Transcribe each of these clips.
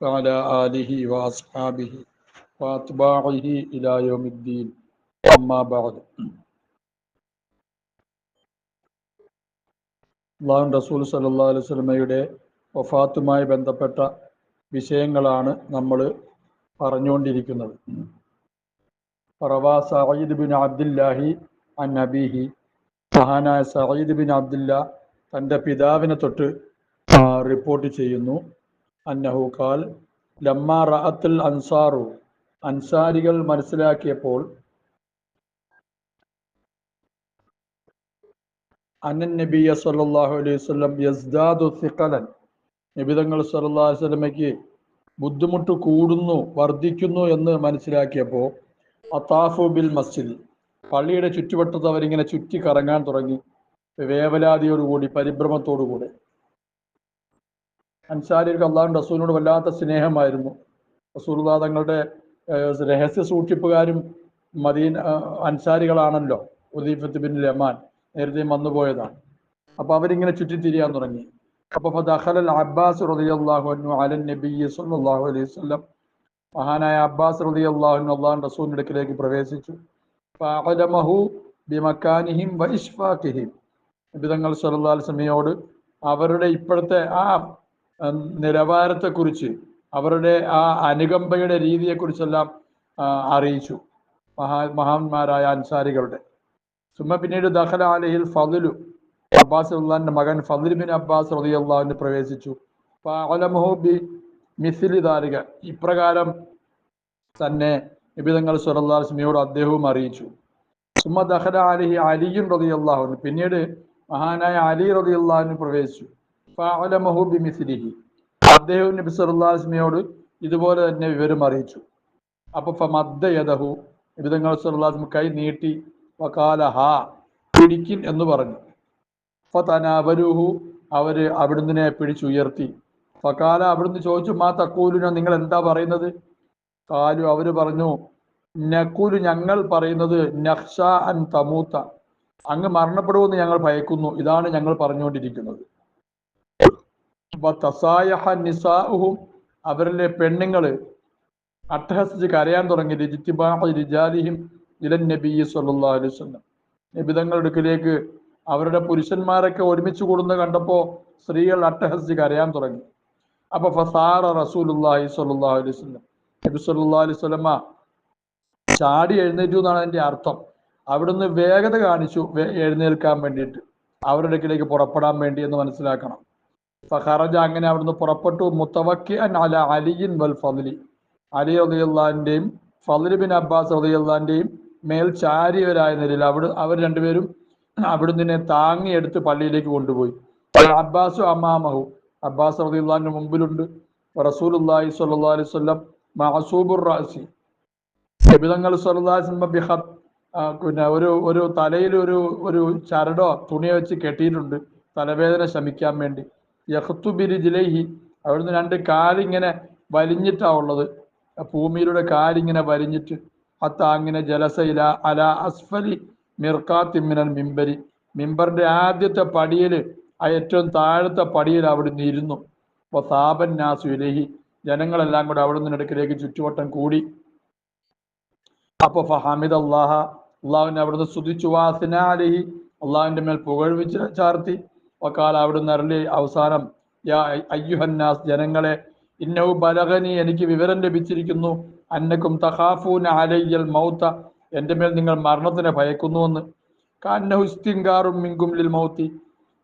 وعلى آله وأصحابه وأتباعه إلى يوم الدين أما بعد അള്ളാഹു റസൂൽ സല്ലാ അലൈഹി സ്വലമയുടെ വഫാത്തുമായി ബന്ധപ്പെട്ട വിഷയങ്ങളാണ് നമ്മൾ പറഞ്ഞുകൊണ്ടിരിക്കുന്നത് റവാ സയ്യിദ് ബിൻ അബ്ദുല്ലാഹി അൻ നബീഹി മഹാനായ സയ്യിദ് ബിൻ അബ്ദുല്ല തൻ്റെ പിതാവിനെ തൊട്ട് ആ, റിപ്പോർട്ട് ചെയ്യുന്നു അന്നഹു കാൽ ലമ്മ റഅത്തുൽ അൻസാറു. അൻസാരികൾ മനസ്സിലാക്കിയപ്പോൾ അന്നൻ നബിയ സല്ലല്ലാഹു അലൈഹി വസല്ലം യസ്ദാദു സിഖലൻ സല്ലല്ലാഹു അലൈഹി വസല്ലമയ്ക്ക് ബുദ്ധിമുട്ട് കൂടുന്നു വർദ്ധിക്കുന്നു എന്ന് മനസ്സിലാക്കിയപ്പോൾ അത്താഫു ബിൽ മസ്ജിദ്. പള്ളിയുടെ ചുറ്റുവട്ടത്ത് അവരിങ്ങനെ ചുറ്റി കറങ്ങാൻ തുടങ്ങി. വേവലാതിയോടുകൂടി പരിഭ്രമത്തോടുകൂടി. അൻസാരികൾക്ക് അള്ളാഹു റസൂലിനോട് വല്ലാത്ത സ്നേഹമായിരുന്നു. റസൂൽദാ തങ്ങളുടെ രഹസ്യ സൂക്ഷിപ്പുകാരും മദീൻ അൻസാരികളാണല്ലോ ഉദീഫത്ത് ബിൻ ലമാൻ നേരത്തെ വന്നുപോയതാണ് അപ്പൊ അവരിങ്ങനെ ചുറ്റിത്തിരിയാൻ തുടങ്ങി. അപ്പൊ അബ്ബാസ് റളിയല്ലാഹു സല്ലല്ലാഹു അലൈഹി വസല്ലം. മഹാനായ അബ്ബാസ് റതി അൻഹു അള്ളാഹു റസൂലിന്റെ അടുക്കിലേക്ക് പ്രവേശിച്ചു. ഫഅലമഹു ബിമക്കാനിഹിം വ ഇഷ്ഫാഖിഹിം. നബിതങ്ങൾ സല്ലല്ലാഹു അലൈഹി അവരുടെ ഇപ്പോഴത്തെ ആ നിലവാരത്തെക്കുറിച്ച് അവരുടെ ആ അനുകമ്പയുടെ രീതിയെക്കുറിച്ചെല്ലാം അറിയിച്ചു. മഹാ മഹാന്മാരായ അൻസാരികളുടെ. സുമ പിന്നീട് ദഹല അലഹിൽ ഫതിലു അബ്ബാസ് അള്ളാന്റെ മകൻ ഫതിൽ ബിൻ അബ്ബാസ് റതി അള്ളാഹുവിന് പ്രവേശിച്ചു. ബി മിസിലി ദാലിക. ഇപ്രകാരം തന്നെ നിബിതങ്ങൾ സ്വലല്ലാസ്മിയോട് അദ്ദേഹവും അറിയിച്ചു. സുമ ദഹല അലഹി അലിയും റതി റളിയല്ലാഹു പിന്നീട് മഹാനായ അലി റതി അള്ളാഹുവിന് പ്രവേശിച്ചു. മിസ്ലിഹി അദ്ദേഹം നബി സ്വലല്ലാസ്മിയോട് ഇതുപോലെ തന്നെ വിവരം അറിയിച്ചു. അപ്പൊ ഫമദ്ദ യദഹു നിബിതങ്ങൾ സ്വലല്ലാസ്മി കൈ നീട്ടി വകാല ഹാ പിടിക്കിൻ എന്ന് പറഞ്ഞു. ഫതനാവരുഹു അവർ അവിടുന്ന് പിടിച്ചുയർത്തി. ഫകാല അവിടുന്ന് ചോദിച്ചു മാ തക്കൂലിന നിങ്ങൾ എന്താ പറയുന്നത്? കാലു അവർ പറഞ്ഞു നക്കൂലു ഞങ്ങൾ പറയുന്നത് നഹ്ഷ അൻ തമൂത്ത. അങ്ങ് മരണപ്പെടുമെന്ന് ഞങ്ങൾ ഭയക്കുന്നു. ഇതാണ് ഞങ്ങൾ പറഞ്ഞുകൊണ്ടിരിക്കുന്നത്. നിസാഉഹും. അവരിലെ പെണ്ണുങ്ങൾ അട്ടഹസിച്ച് കരയാൻ തുടങ്ങി. രിജിത്തിബാഹ ഇലൻ നബി അവരുടെ പുരുഷന്മാരൊക്കെ ഒരുമിച്ച് കൂടുന്നത് കണ്ടപ്പോ സ്ത്രീകൾ അട്ടഹസിച്ച് കരയാൻ തുടങ്ങി. അപ്പൊ ഫസാറ വസല്ലം. നബി അലൈഹി ചാടി എഴുന്നേറ്റു എന്നാണ് അതിന്റെ അർത്ഥം. അവിടുന്ന് വേഗത കാണിച്ചു എഴുന്നേൽക്കാൻ വേണ്ടിയിട്ട്. അവരുടെ ഇടയ്ക്കിലേക്ക് പുറപ്പെടാൻ വേണ്ടി എന്ന് മനസ്സിലാക്കണം. ഫഖറജ അങ്ങനെ അവിടുന്ന് പുറപ്പെട്ടു. മുത്തവക്കി അൻ അല അലിയിൻ വൽ ഫലി അലി അലിയുള്ളാന്റെയും ഫലി ബിൻ അബ്ബാസ് അലിയുള്ളാന്റെയും മേൽ ചാരിയവരായ നിലയിൽ അവിടെ അവർ രണ്ടുപേരും അവിടുന്ന് താങ്ങിയെടുത്ത് പള്ളിയിലേക്ക് കൊണ്ടുപോയി. അബ്ബാസു അമാമഹു അബ്ബാസ് അലിയുള്ളാന്റെ മുമ്പിലുണ്ട്. റസൂലുള്ളാഹി സ്വല്ലല്ലാഹു അലൈഹി വസല്ലം മഅസൂബുർ റാസി. നബിതങ്ങൾ വസല്ലം പിന്നെ ഒരു ഒരു തലയിൽ ഒരു ഒരു ചരടോ തുണിയോ വെച്ച് കെട്ടിയിട്ടുണ്ട്. തലവേദന ശമിക്കാൻ വേണ്ടി. യഹ്തു ബിരിജിലേഹി. അവിടുന്ന് രണ്ട് കാലിങ്ങനെ വലിഞ്ഞിട്ടാ ഉള്ളത്. ഭൂമിയിലൂടെ കാലിങ്ങനെ വലിഞ്ഞിട്ട് അത്ത അങ്ങനെ ജലസയില അല അസ്ഫലി മിർക്കാത്തിമിനൽ മിമ്പരി മിമ്പറിന്റെ ആദ്യത്തെ പടിയിൽ ആ ഏറ്റവും താഴത്തെ പടിയിൽ അവിടുന്ന് ഇരുന്നു. അപ്പൊ താപൻ നാസു ജനങ്ങളെല്ലാം കൂടെ അവിടുന്ന് അടുക്കിലേക്ക് ചുറ്റുവട്ടം കൂടി. അപ്പൊ ഫഹാമിദ് അള്ളാഹ അള്ളാഹുവിനെ അവിടുന്ന് സ്തുതിച്ചു വാസിനാലിഹി അള്ളാഹുവിന്റെ മേൽ പുകഴ്വിച്ച് ചാർത്തി. വക്കാൽ അവിടുന്ന് അരളി അവസാനം യാ അയ്യുഹന്നാസ് ജനങ്ങളെ ഇന്ന ബലഹനി എനിക്ക് വിവരം ലഭിച്ചിരിക്കുന്നു. അന്നക്കും തഹാഫൂൻ അലയ്യൽ മൗത്ത എന്റെ മേൽ നിങ്ങൾ മരണത്തിനെ ഭയക്കുന്നുവെന്ന്. കാന്നഹുസ്തിങ്കാറും മിങ്കും ലിൽ മൗത്തി.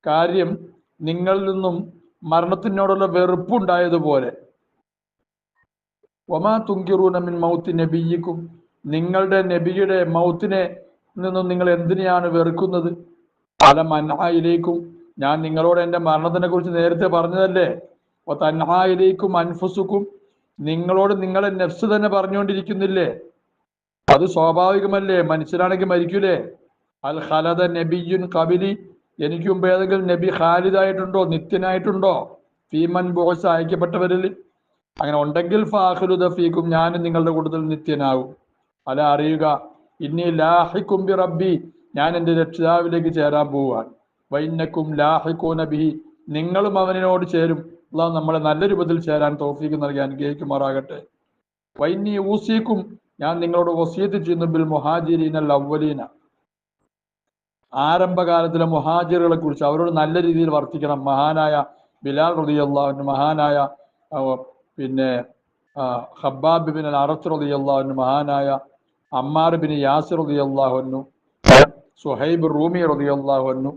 കാര്യം നിങ്ങളിൽ നിന്നും മരണത്തിനോടുള്ള വെറുപ്പുണ്ടായതുപോലെ. ഒമാ തുങ്കിറൂന മിൻ മൗത്തി നബിയിക്കും. നിങ്ങളുടെ നബിയുടെ മൗത്തിനെ നിന്നും നിങ്ങൾ എന്തിനെയാണ് വെറുക്കുന്നത്? പല മൻഹായിലേക്കും ഞാൻ നിങ്ങളോട് എന്റെ മരണത്തിനെ കുറിച്ച് നേരത്തെ പറഞ്ഞതല്ലേ? തൻഹായിലേക്കും അൻഫുസുക്കും. നിങ്ങളോട് നിങ്ങളെ നെഫ്സ് തന്നെ പറഞ്ഞുകൊണ്ടിരിക്കുന്നില്ലേ? അത് സ്വാഭാവികമല്ലേ? മനുഷ്യരാണെങ്കിൽ മരിക്കൂലേ? അൽ ഖലദ നബിയുൻ കബിലി. എനിക്ക് മുമ്പ് ഏതെങ്കിലും നബി ഖാലിദായിട്ടുണ്ടോ? നിത്യനായിട്ടുണ്ടോ? ഫീമൻ ബോസ് അയക്കപ്പെട്ടവരിൽ. അങ്ങനെ ഉണ്ടെങ്കിൽ ഫാഹുലു ഫീക്കും ഞാനും നിങ്ങളുടെ കൂട്ടത്തിൽ നിത്യനാകും അല്ല അറിയുക ഇനി ലാഹിക്കും ബി റബ്ബി. ഞാൻ എന്റെ രക്ഷിതാവിലേക്ക് ചേരാൻ പോവാൻ വൈന്നക്കും ലാഹിക്കോ നബി നിങ്ങളും അവനോട് ചേരും. അള്ളാഹ് നമ്മളെ നല്ല രൂപത്തിൽ ചേരാൻ തോഫീക്ക് നൽകി അനുഗ്രഹിക്കുമാറാകട്ടെ. വൈന്നി ഊസിക്കും. ഞാൻ നിങ്ങളോട് വസീത്ത് ചെയ്യുന്നു. ബിൽ മുഹാജിരീന ലവ്വലീന. ആരംഭകാലത്തിലെ മുഹാജിറുകളെ കുറിച്ച് അവരോട് നല്ല രീതിയിൽ വർത്തിക്കണം. മഹാനായ ബിലാൽ റളിയല്ലാഹു മഹാനായ പിന്നെ ഹബ്ബാബ് ബിൻ അൽ അറത്ത് റളിയല്ലാഹു മഹാനായ അമ്മാർ ബിൻ യാസിർ റളിയല്ലാഹു സുഹൈബ് റൂമി റളിയല്ലാഹു സഹദ്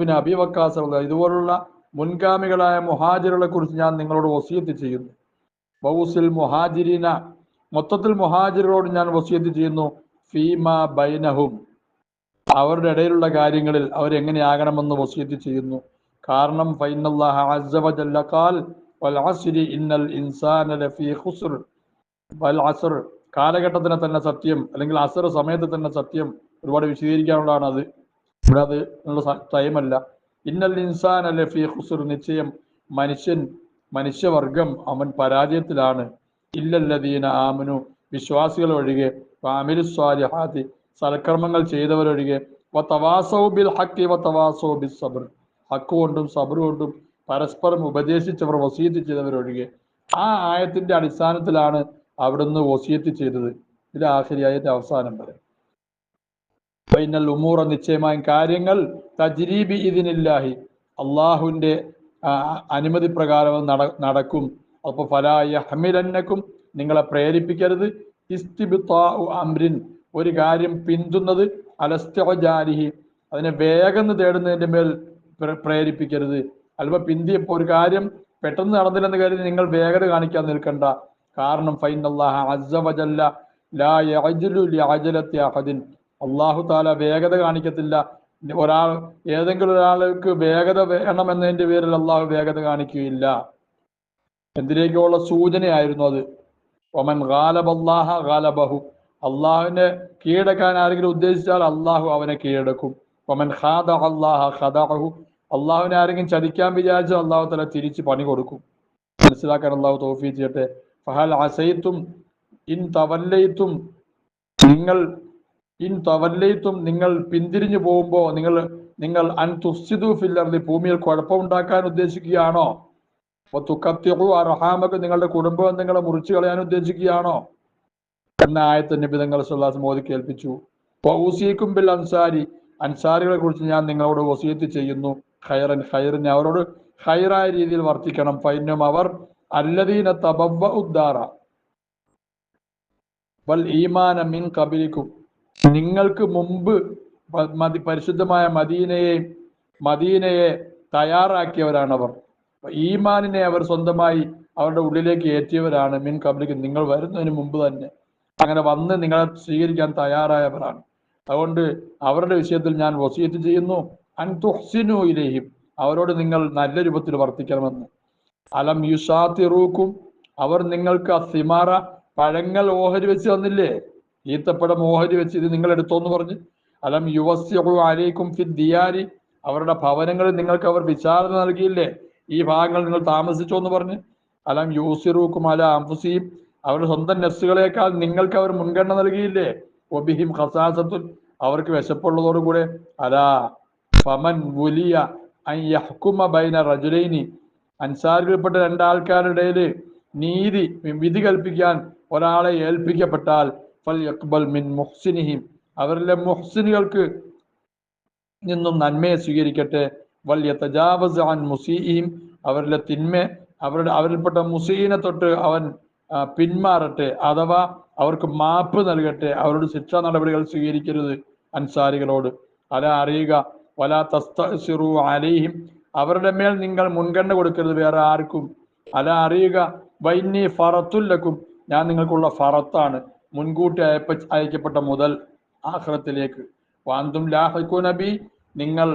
ബിൻ അബി വക്കാസ് ഇതുപോലുള്ള മുൻഗാമികളായ മുഹാജിറുകളെ കുറിച്ച് ഞാൻ നിങ്ങളോട് വസീയത്ത് ചെയ്യുന്നു. ബൗസിൽ മുഹാജിരീന മൊത്തത്തിൽ മുഹാജിറുകളോട് ഞാൻ വസീയത്ത് ചെയ്യുന്നു. ഫീമ ബൈനഹും. അവരുടെ ഇടയിലുള്ള കാര്യങ്ങളിൽ അവരെങ്ങനെയാകണമെന്ന് വസീയത്ത് ചെയ്യുന്നു. കാരണം ഫൈനല്ലാഹ വൽ ഇന്നൽ ഇൻസാന വൽ അസ്ർ കാലഘട്ടത്തിനെ തന്നെ സത്യം അല്ലെങ്കിൽ അസർ സമയത്ത് തന്നെ സത്യം ഒരുപാട് വിശദീകരിക്കാനുള്ളതാണ് അത്. ഇവിടെ അത് ഉള്ള ടൈമല്ല ഇന്നൽ ഇൻസാൻ അല്ലെ ഫി ഖുസുർ നിശ്ചയം മനുഷ്യൻ മനുഷ്യവർഗം അവൻ പരാജയത്തിലാണ്. ഇല്ലല്ലദീന ആമനു വിശ്വാസികൾ ഒഴികെ സ്വാലിഹാത്തി സൽക്കർമ്മങ്ങൾ ചെയ്തവരൊഴികെ ബിൽ ഹക്കി ബിസ് സബർ. ഹക്ക് കൊണ്ടും സബർ കൊണ്ടും പരസ്പരം ഉപദേശിച്ചവർ വസീത്ത് ചെയ്തവരൊഴികെ ആ ആയത്തിന്റെ അടിസ്ഥാനത്തിലാണ് അവിടുന്ന് വസീത്ത് ചെയ്തത്. ഇത് ആയത്തിന്റെ അവസാനം വരെ. ഫൈനൽ ഉമൂറ നിശ്ചയമായും കാര്യങ്ങൾ തജ്രീബി ഇതിനില്ലാഹി അള്ളാഹുവിന്റെ അനുമതി പ്രകാരം നട നടക്കും. അപ്പൊ ഫലായ ഹമിലന്നക്കും നിങ്ങളെ പ്രേരിപ്പിക്കരുത്. ഇസ്തിബിത്താഉ അംരിൻ ഒരു കാര്യം പിന്തുന്നത് അലസ്തജാലിഹി അതിനെ വേഗം തേടുന്നതിന്റെ മേൽ പ്ര- പ്രേരിപ്പിക്കരുത്. അല്പ പിന്തിയപ്പോ ഒരു കാര്യം പെട്ടെന്ന് നടന്നില്ലെന്ന് കരുതി നിങ്ങൾ വേഗത കാണിക്കാൻ നിൽക്കണ്ട. കാരണം ഫൈൻ അസ്സ അസവജല്ല ലാ ലിഅജലത്തി അഹദിൻ. അള്ളാഹു താല വേഗത കാണിക്കത്തില്ല. ഒരാൾ ഏതെങ്കിലും ഒരാൾക്ക് വേഗത വേണമെന്നതിന്റെ പേരിൽ അള്ളാഹു വേഗത കാണിക്കുകയില്ല. എന്തിലേക്കുള്ള സൂചനയായിരുന്നു അത്? ഒമൻ ഗാലബല്ലാഹ ഗാലബഹു. അള്ളാഹുവിനെ കീഴടക്കാൻ ആരെങ്കിലും ഉദ്ദേശിച്ചാൽ അള്ളാഹു അവനെ കീഴടക്കും. ഒമൻ ഖാദ അള്ളാഹ ഖദാഹു അള്ളാഹുവിനെ ആരെങ്കിലും ചതിക്കാൻ വിചാരിച്ചാൽ അള്ളാഹു തല തിരിച്ച് പണി കൊടുക്കും. മനസ്സിലാക്കാൻ അള്ളാഹു തോഫി ചെയ്യട്ടെ. ഫഹൽ അസൈത്തും ഇൻ തവല്ലയിത്തും നിങ്ങൾ ഇൻ തവല്ലയിത്തും നിങ്ങൾ പിന്തിരിഞ്ഞു പോകുമ്പോ നിങ്ങൾ നിങ്ങൾ അൻ ഫില്ലർദി ഭൂമിയിൽ കുഴപ്പമുണ്ടാക്കാൻ ഉദ്ദേശിക്കുകയാണോ? അപ്പൊ തുക്കത്തിയു അർഹാമക്ക് നിങ്ങളുടെ കുടുംബം നിങ്ങളെ മുറിച്ചു കളയാൻ ഉദ്ദേശിക്കുകയാണോ? എന്ന ആയത്ത് നിബിതങ്ങൾ സുല്ലാസ് മോദി കേൾപ്പിച്ചു. വൗസീക്കും ബിൽ അൻസാരി അൻസാരികളെ കുറിച്ച് ഞാൻ നിങ്ങളോട് വസീയത്ത് ചെയ്യുന്നു. ഖൈറൻ ഖൈറിനെ അവരോട് ഖൈറായ രീതിയിൽ വർത്തിക്കണം. ഫൈനും അവർ അല്ലദീന തബവ ഉദ്ദാറ വൽ ഈമാന മിൻ കബിലിക്കും നിങ്ങൾക്ക് മുമ്പ് മതി പരിശുദ്ധമായ മദീനയെ മദീനയെ തയ്യാറാക്കിയവരാണവർ. ഈമാനിനെ അവർ സ്വന്തമായി അവരുടെ ഉള്ളിലേക്ക് ഏറ്റിയവരാണ്. മിൻ കബലിക്ക് നിങ്ങൾ വരുന്നതിന് മുമ്പ് തന്നെ അങ്ങനെ വന്ന് നിങ്ങളെ സ്വീകരിക്കാൻ തയ്യാറായവരാണ്. അതുകൊണ്ട് അവരുടെ വിഷയത്തിൽ ഞാൻ വസീറ്റ് ചെയ്യുന്നു. അൻതുഹ്സിനു ഇലേഹിം. അവരോട് നിങ്ങൾ നല്ല രൂപത്തിൽ വർത്തിക്കണമെന്ന്. അലം യുഷാത്തിറൂക്കും അവർ നിങ്ങൾക്ക് സിമാറ പഴങ്ങൾ ഓഹരി വെച്ച് തന്നില്ലേ? ഈത്തപ്പഴം ഓഹരി വെച്ച് ഇത് നിങ്ങൾ എടുത്തോന്ന് പറഞ്ഞ്. അലം യുവസ്യു അലൈക്കും ഫി ദിയാരി. അവരുടെ ഭവനങ്ങളിൽ നിങ്ങൾക്ക് അവർ വിചാരണ നൽകിയില്ലേ? ഈ ഭാഗങ്ങൾ നിങ്ങൾ താമസിച്ചോ എന്ന് പറഞ്ഞ്. അലം യൂസിറൂക്കും അല അംഫുസിയും അവരുടെ സ്വന്തം നെസ്സുകളേക്കാൾ നിങ്ങൾക്ക് അവർ മുൻഗണന നൽകിയില്ലേ? ഒബിഹിം ഖസാസത്തുൽ അവർക്ക് വിശപ്പുള്ളതോടുകൂടെ. അലാ ഫമൻ വലിയ ബൈന റജുലൈനി. അൻസാരിൽപ്പെട്ട രണ്ടാൾക്കാരുടെ ഇടയിൽ നീതി വിധി കൽപ്പിക്കാൻ ഒരാളെ ഏൽപ്പിക്കപ്പെട്ടാൽ മിൻ മുഹ്സിനിഹിം. അവരിലെ മുഹ്സിനുകൾക്ക് നിന്നും നന്മയെ സ്വീകരിക്കട്ടെ. വൽ യതജാവസ് അൻ മുസീഹിം അവരിലെ തിന്മ അവരുടെ അവരിൽപ്പെട്ട മുസീനെ തൊട്ട് അവൻ പിന്മാറട്ടെ. അഥവാ അവർക്ക് മാപ്പ് നൽകട്ടെ. അവരോട് ശിക്ഷാ നടപടികൾ സ്വീകരിക്കരുത് അൻസാരികളോട്. അല അറിയുക വല തസ്തസിറു അലൈഹിം. അവരുടെ മേൽ നിങ്ങൾ മുൻഗണന കൊടുക്കരുത് വേറെ ആർക്കും. അല അറിയുക വൈന്നി ഫറത്തുല്ലക്കും ഞാൻ നിങ്ങൾക്കുള്ള ഫറത്താണ്. മുൻകൂട്ടി അയപ്പ അയക്കപ്പെട്ട മുതൽ ആഹ്റത്തിലേക്ക്. വാന്തും ലാഹിക്കു നബി നിങ്ങൾ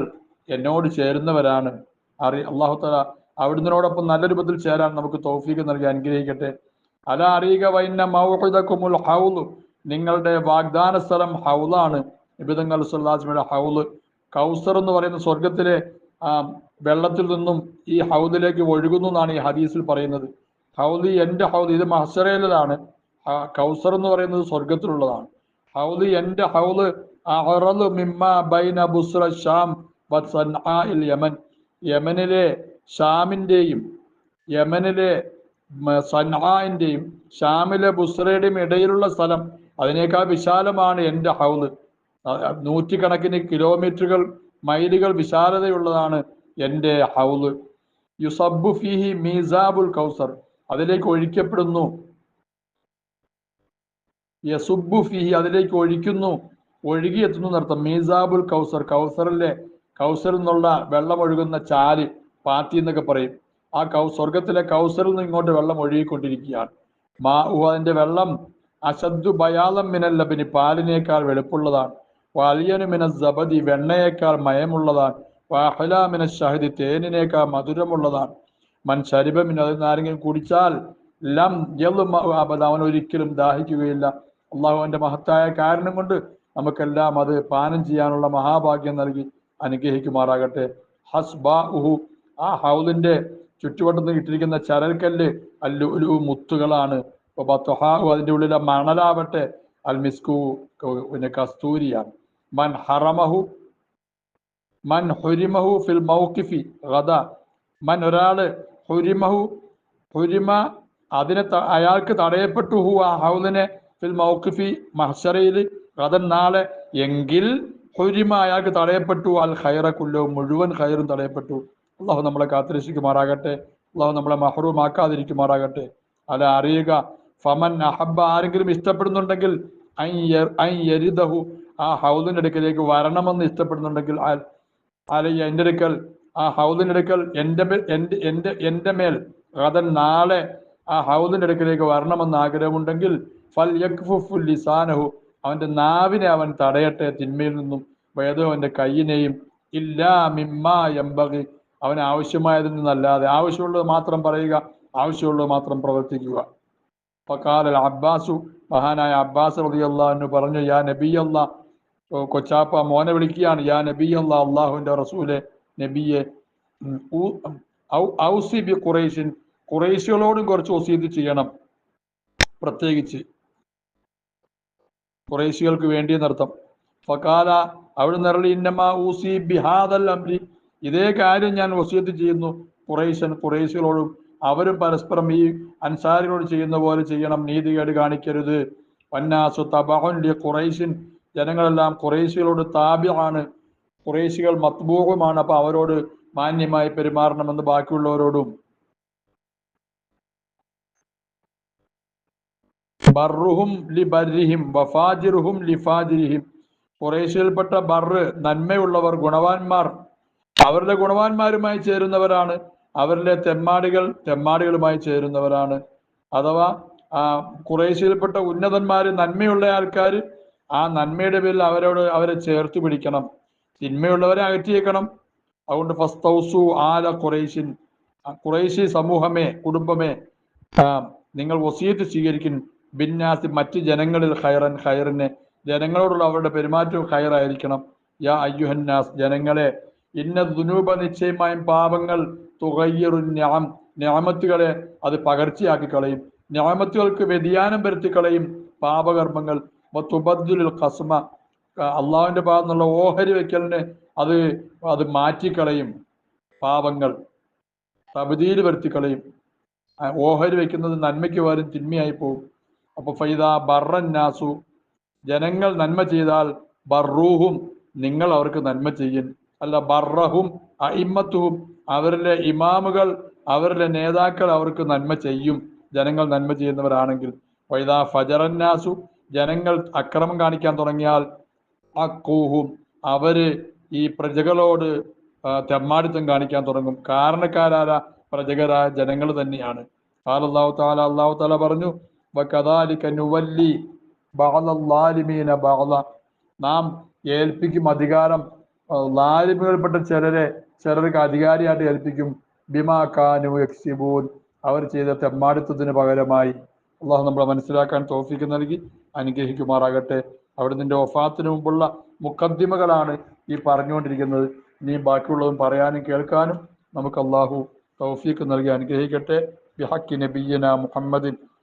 എന്നോട് ചേരുന്നവരാണ്. അറി അള്ളാഹു തല അവിടുന്നതിനോടൊപ്പം നല്ല രൂപത്തിൽ ചേരാൻ നമുക്ക് തൗഫീക്ക് നൽകി അനുഗ്രഹിക്കട്ടെ. അല അറിയുക വൈന്ന മൗഹിദക്കുമുൽ ഹൗൽ നിങ്ങളുടെ വാഗ്ദാന സ്ഥലം ഹൗലാണ് നിബിതങ്ങൾ സുല്ലാസ്മയുടെ ഹൗൽ കൗസർ എന്ന് പറയുന്ന സ്വർഗത്തിലെ ആ വെള്ളത്തിൽ നിന്നും ഈ ഹൗദിലേക്ക് ഒഴുകുന്നു എന്നാണ് ഈ ഹദീസിൽ പറയുന്നത്. ഹൗദി എന്റെ ഹൗദി ഇത് മഹസറയിലാണ് കൗസർ എന്ന് പറയുന്നത് സ്വർഗത്തിലുള്ളതാണ് ഹൗദ് അഹറലു മിമ്മ ബൈന യമൻ. യമനിലെ ഷാമിന്റെയും യമനിലെ സൻഹായിന്റെയും ഷാമിലെ ബുസ്രയുടെയും ഇടയിലുള്ള സ്ഥലം അതിനേക്കാൾ വിശാലമാണ് അ- അ- നൂറ്റിക്കണക്കിന് കിലോമീറ്ററുകൾ മൈലുകൾ വിശാലതയുള്ളതാണ് എന്റെ ഹൗദ് യുസബ്ബു ഫിഹി മീസാബുൽ കൗസർ. അതിലേക്ക് ഒഴിക്കപ്പെടുന്നു യസുബ്ബു ഫിഹി അതിലേക്ക് ഒഴിക്കുന്നു ഒഴുകിയെത്തുന്നു എന്നർത്ഥം മീസാബുൽ കൗസർ കൗസറിലെ കൗസർ എന്നുള്ള വെള്ളം ഒഴുകുന്ന ചാൽ പാത്തി എന്നൊക്കെ പറയും. ആ കൗ സ്വർഗത്തിലെ കൗസറിൽ നിന്ന് ഇങ്ങോട്ട് വെള്ളം ഒഴുകിക്കൊണ്ടിരിക്കുകയാണ്. മാ അതിന്റെ വെള്ളം അശദ്ദു ബയാലം മിനൽ ലബിനി പാലിനേക്കാൾ വെളുപ്പുള്ളതാണ്. വലിയനു മിന സബദി വെണ്ണയേക്കാൾ മയമുള്ളതാണ്. വാഹല മിന ഷഹദി തേനിനേക്കാൾ മധുരമുള്ളതാണ്. മൻ ശരിബമിൻ അതിൽ ആരെങ്കിലും കുടിച്ചാൽ ലം അവൻ ഒരിക്കലും ദാഹിക്കുകയില്ല. അള്ളാഹുവിന്റെ മഹത്തായ കാരണം കൊണ്ട് നമുക്കെല്ലാം അത് പാനം ചെയ്യാനുള്ള മഹാഭാഗ്യം നൽകി അനുഗ്രഹിക്കുമാറാകട്ടെ. ഹസ്ബാഹു ആ ഹൗലിന്റെ ചുറ്റുവട്ടത്ത് ഇട്ടിരിക്കുന്ന ചരൽക്കല്ല് അല്ലുലു മുത്തുകളാണ്. അതിന്റെ ഉള്ളിലെ മണലാവട്ടെ അൽ മിസ്കു പിന്നെ കസ്തൂരിയാണ്. മൻ ഹറമഹു മൻ ഹുരിമഹു ഫിൽ മൗക്കിഫി റദ മൻ ഒരാൾ ഹുരിമഹു ഹുരിമ അതിനെ അയാൾക്ക് തടയപ്പെട്ടു ഹു ആ ഹൗലിനെ ഫിൽ മൗക്കിഫി കഥ നാളെ എങ്കിൽ ഹുരിമ അയാൾക്ക് തടയപ്പെട്ടു. അൽ ഖൈറ കുല്ലോ മുഴുവൻ ഖൈറും തടയപ്പെട്ടു. അള്ളാഹു നമ്മളെ കാത്തിരക്ഷിക്കുമാറാകട്ടെ. അള്ളാഹു നമ്മളെ മഹറൂമാക്കാതിരിക്കുമാറാകട്ടെ. അല്ല അറിയുക ഫമൻ അഹബ ആരെങ്കിലും ഇഷ്ടപ്പെടുന്നുണ്ടെങ്കിൽ ഐ യ- ആ ഹൗദിന്റെ അടുക്കലേക്ക് വരണമെന്ന് ഇഷ്ടപ്പെടുന്നുണ്ടെങ്കിൽ അലയ്യ എന്റെ അടുക്കൽ ആ ഹൗദിന്റെ അടുക്കൽ എന്റെ എന്റെ എന്റെ എന്റെ മേൽ ഗദൻ നാളെ ആ ഹൗദിന്റെ അടുക്കലേക്ക് വരണമെന്ന് ആഗ്രഹമുണ്ടെങ്കിൽ ഫൽ ലിസാനഹു അവന്റെ നാവിനെ അവൻ തടയട്ടെ തിന്മയിൽ നിന്നും വേദോ അവന്റെ കയ്യിനെയും ഇല്ലാ മിമ്മ എമ്പകി അവന് ആവശ്യമായതിൽ നിന്നല്ലാതെ ആവശ്യമുള്ളത് മാത്രം പറയുക ആവശ്യമുള്ളത് മാത്രം പ്രവർത്തിക്കുക. ഫക്കാൽ അബ്ബാസു മഹാനായ അബ്ബാസ് റളിയല്ലാഹു പറഞ്ഞു യാ നബി അല്ലാ കൊച്ചാപ്പ മോനെ വിളിക്കുകയാണ്. യാ നബി അല്ലാ അള്ളാഹുവിന്റെ റസൂലെ നബിയെ ഔസി ബി ഖുറൈശിൻ ഖുറൈശികളോടും കുറച്ച് ഒസീത് ചെയ്യണം പ്രത്യേകിച്ച്. ഖുറൈശികൾക്ക് വേണ്ടി എന്നർത്ഥം ഫക്കാല അവിടെ നിറളി ഇന്നമാ ഊസി ബിഹാദൽ അംലി ഇതേ കാര്യം ഞാൻ വസിയത്ത് ചെയ്യുന്നു. കുറേശൻ കുറേശികളോടും അവരും പരസ്പരം ഈ അൻസാരികളോട് ചെയ്യുന്ന പോലെ ചെയ്യണം. നീതികേട് കാണിക്കരുത്. വന്നാസു തബഹുൻ ലി ഖുറൈശിൻ ജനങ്ങളെല്ലാം കുറേശികളോട് താപ്യമാണ് കുറേശികൾ മത്ബൂഹുമാണ്. അപ്പൊ അവരോട് മാന്യമായി പെരുമാറണമെന്ന് ബാക്കിയുള്ളവരോടും ബർറുഹും ലി ബർഹിം വഫാജിറുഹും ലി ഫാജിരിഹിം. ഖുറൈശിൽപ്പെട്ട ബർറ് നന്മയുള്ളവർ ഗുണവാന്മാർ. അവരുടെ ഗുണവാന്മാരുമായി ചേരുന്നവരാണ്. അവരിലെ തെമ്മാടികൾ തെമ്മാടികളുമായി ചേരുന്നവരാണ്. അഥവാ ആ ഖുറൈശിൽപ്പെട്ട ഉന്നതന്മാര് നന്മയുള്ള ആൾക്കാർ ആ നന്മയുടെ പേരിൽ അവരോട് അവരെ ചേർത്ത് പിടിക്കണം. തിന്മയുള്ളവരെ അകറ്റിയേക്കണം. അതുകൊണ്ട് ഫസ്തൗസു ആല ഖുറൈശിൻ. ആ ഖുറൈശി സമൂഹമേ കുടുംബമേ നിങ്ങൾ വസീത്ത് സ്വീകരിക്കും. ബിന്നാസി മറ്റ് ജനങ്ങളിൽ ഖൈറൻ ഖൈറിനെ. ജനങ്ങളോടുള്ള അവരുടെ പെരുമാറ്റവും ഖൈറായിരിക്കണം. യാ അയ്യുഹന്നാസ് ജനങ്ങളെ ഇന്ന ദുനൂപ നിശ്ചയമായും പാപങ്ങൾ തുകയ്യറു ഞാം ഞാമത്തുകളെ അത് പകർച്ചയാക്കി കളയും ഞാമത്തുകൾക്ക് വ്യതിയാനം വരുത്തി കളയും പാപകർമ്മങ്ങൾ തുബദ്ദുൽ ഖസ്മ അള്ളാഹുവിന്റെ ഭാഗത്തു ഓഹരി വെക്കലിന് അത് അത് മാറ്റിക്കളയും പാപങ്ങൾ. തബദീൽ വരുത്തിക്കളയും. ഓഹരി വെക്കുന്നത് നന്മയ്ക്ക് പകരം തിന്മയായി പോകും അപ്പൊ ഫൈദ ബർറന്നാസു ജനങ്ങൾ നന്മ ചെയ്താൽ ബർറൂഹും നിങ്ങൾ അവർക്ക് നന്മ ചെയ്യൻ അല്ല ബറഹും അയിമ്മത്തുഹും അവരിലെ ഇമാമുകൾ അവരുടെ നേതാക്കൾ അവർക്ക് നന്മ ചെയ്യും. ജനങ്ങൾ നന്മ ചെയ്യുന്നവരാണെങ്കിൽ. വൈദ ഫജറന്നാസു. ജനങ്ങൾ അക്രമം കാണിക്കാൻ തുടങ്ങിയാൽ അക്കൂഹും അവർ ഈ പ്രജകളോട് തെമ്മാടിത്തം കാണിക്കാൻ തുടങ്ങും. കാരണക്കാരായ പ്രജകരായ ജനങ്ങൾ തന്നെയാണ്. അള്ളാഹു താല അള്ളാഹു താല പറഞ്ഞു വകദാലിക നുവല്ലി ബഅദല്ലാലിമീന ബഅദ. നാം ഏൽപ്പിക്കും അധികാരം ലാലിമികൾപ്പെട്ട ചിലരെ ചിലർക്ക് അധികാരിയായിട്ട് ഏൽപ്പിക്കും. ബിമാ കാനു എക്സിബൂൻ അവർ ചെയ്ത തെമ്മാടിത്തത്തിന് പകരമായി അള്ളാഹു നമ്മളെ മനസ്സിലാക്കാൻ തോഫിക്ക് നൽകി അനുഗ്രഹിക്കുമാറാകട്ടെ. അവിടെ നിന്റെ ഒഫാത്തിന് മുമ്പുള്ള മുക്കദ്ദിമകളാണ് ഈ പറഞ്ഞുകൊണ്ടിരിക്കുന്നത്. ഇനി ബാക്കിയുള്ളതും പറയാനും കേൾക്കാനും നമുക്ക് അള്ളാഹു തൗഫീഖ് നൽകി അനുഗ്രഹിക്കട്ടെ. ബിഹക്കി നബിയന മുഹമ്മദിൻ